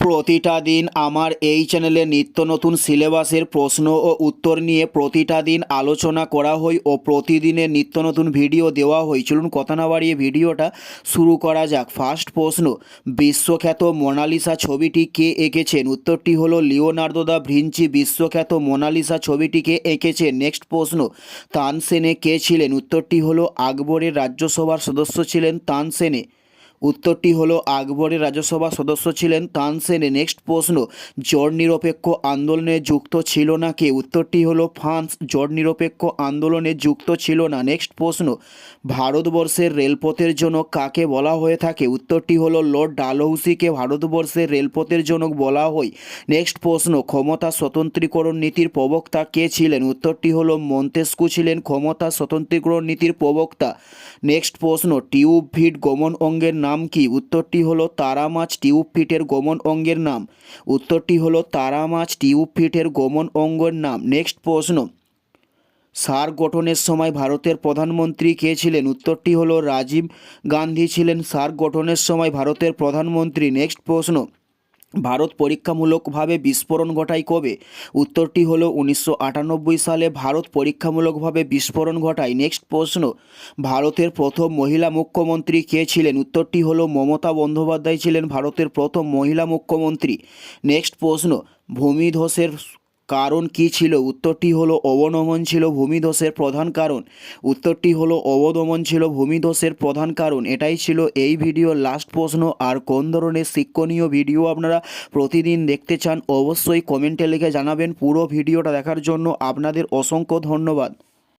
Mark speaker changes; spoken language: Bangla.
Speaker 1: প্রতিটা দিন আমার এই চ্যানেলে নিত্য নতুন সিলেবাসের প্রশ্ন ও উত্তর নিয়ে প্রতিটা দিন আলোচনা করা হয় ও প্রতিদিনের নিত্য নতুন ভিডিও দেওয়া হয় চলুন কথা না বাড়িয়ে ভিডিওটা শুরু করা যাক। ফার্স্ট প্রশ্ন, বিশ্বখ্যাত মোনালিসা ছবিটি কে এঁকেছেন? উত্তরটি হলো লিওনার্দো দা ভিঞ্চি বিশ্বখ্যাত মোনালিসা ছবিটিকে এঁকেছেন? নেক্সট প্রশ্ন, তানসেনে কে ছিলেন? উত্তরটি হলো আকবরের রাজ্যসভার সদস্য ছিলেন তানসেনে। উত্তরটি হলো, আকবরের রাজ্যসভা সদস্য ছিলেন তানসেনে নেক্সট প্রশ্ন জট নিরপেক্ষ আন্দোলনে যুক্ত ছিল না কে? উত্তরটি হলো, ফ্রান্স। জট নিরপেক্ষ আন্দোলনে যুক্ত ছিল না। নেক্সট প্রশ্ন, ভারতবর্ষের রেলপথের জনক কাকে বলা হয়ে থাকে? উত্তরটি হলো, লর্ড ডালহৌসিকে ভারতবর্ষের রেলপথের জনক বলা হয়। নেক্সট প্রশ্ন, ক্ষমতা স্বতন্ত্রীকরণ নীতির প্রবক্তা কে ছিলেন? উত্তরটি হলো, মন্তেস্কু ছিলেন ক্ষমতা স্বতন্ত্রীকরণ নীতির প্রবক্তা। নেক্সট প্রশ্ন টিউব ফিট গমন অঙ্গের নাম কি? উত্তরটি হলো তারা মাছ টিউব ফিটের গমন অঙ্গের নাম। উত্তরটি হলো তারা মাছ টিউব ফিটের গমন অঙ্গের নাম। নেক্সট প্রশ্ন। সার গঠনের সময় ভারতের প্রধানমন্ত্রী কে ছিলেন? উত্তরটি হলো রাজীব গান্ধী ছিলেন। সার গঠনের সময় ভারতের প্রধানমন্ত্রী। নেক্সট প্রশ্ন। ভারত পরীক্ষামূলকভাবে বিস্ফোরণ ঘটায় কবে? উত্তরটি হলো উনিশশো আটানব্বই সালে ভারত পরীক্ষামূলকভাবে বিস্ফোরণ ঘটায়। নেক্সট প্রশ্ন, ভারতের প্রথম মহিলা মুখ্যমন্ত্রী কে ছিলেন? উত্তরটি হলো মমতা বন্দ্যোপাধ্যায় ছিলেন ভারতের প্রথম মহিলা মুখ্যমন্ত্রী। নেক্সট প্রশ্ন, ভূমিধসের কারণ কি ছিল? উত্তরটি হলো অবনমন ছিল ভূমিধসের প্রধান কারণ। উত্তরটি হলো অবদমন ছিল ভূমিধসের প্রধান কারণ। এটাই ছিল এই ভিডিওর লাস্ট প্রশ্ন। আর কোন ধরনের শিক্ষণীয় ভিডিও আপনারা প্রতিদিন দেখতে চান, অবশ্যই কমেন্টে লিখে জানাবেন পুরো ভিডিওটা দেখার জন্য। আপনাদের অসংখ্য ধন্যবাদ।